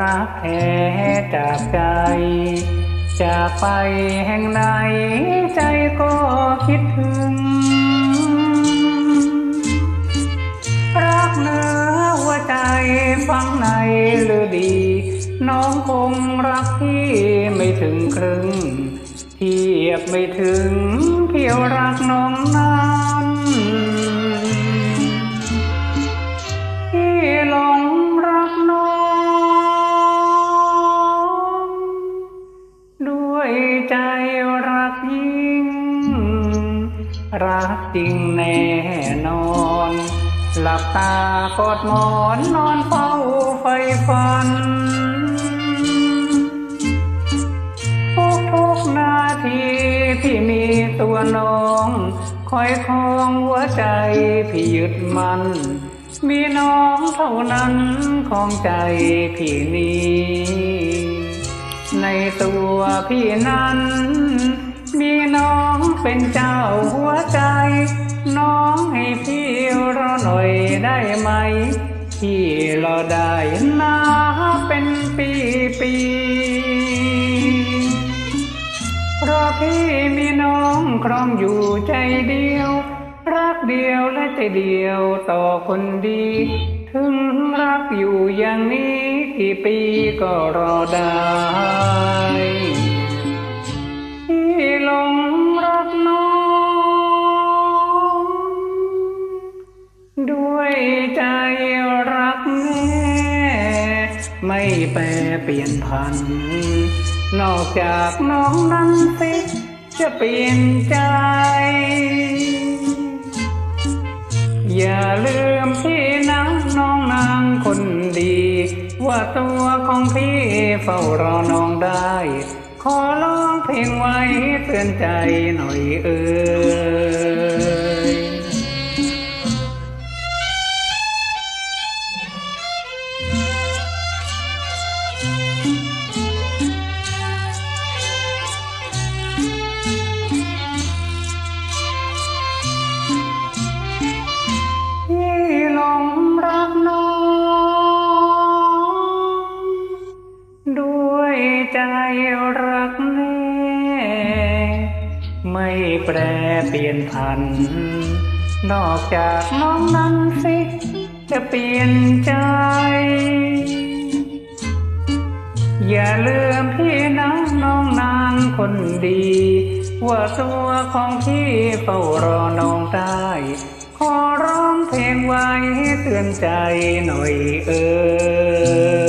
รักแท้จากใจจากไปแห่งไหนใจก็คิดถึง รักเนื้อหัวใจฟังในหรือดี น้องคงรักพี่ไม่ถึงครึ่งเทียบไม่ถึงเพียวรักน้องนั้น จริงแน่นอน หลับตากอดหมอนนอนเฝ้าไฟฝัน ทุกทุกนาทีพี่มีตัวน้องคอยคล้องหัวใจพี่ยึดมันมีน้องเท่านั้นของใจพี่นี้ ในตัวพี่นั้น มีน้องเป็นเจ้าหัวใจ น้องให้พี่รอหน่อยได้ไหม พี่รอได้นะเป็นปีปีๆเพราะพี่มีน้องครองอยู่ใจเดียว รักเดียวและใจเดียวต่อคนดี ถึงรักอยู่อย่างนี้กี่ปีก็รอได้ ไม่แปรเปลี่ยนพัน นอกจากน้องนั้นสิจะเปลี่ยนใจ อย่าลืมพี่นะน้องนางคนดี ว่าตัวของพี่เฝ้ารอน้องได้ ขอร้องเพลงไว้เตือนใจหน่อยเอ่ย ด้วยใจรักแน่ไม่แปรเปลี่ยนพัน นอกจากน้องนั้นสิจะเปลี่ยนใจ อย่าลืมพี่นะน้องนางคนดี ว่าตัวของพี่เฝ้ารอน้องได้ขอร้องเพลงไว้เตือนใจหน่อยเอ่ย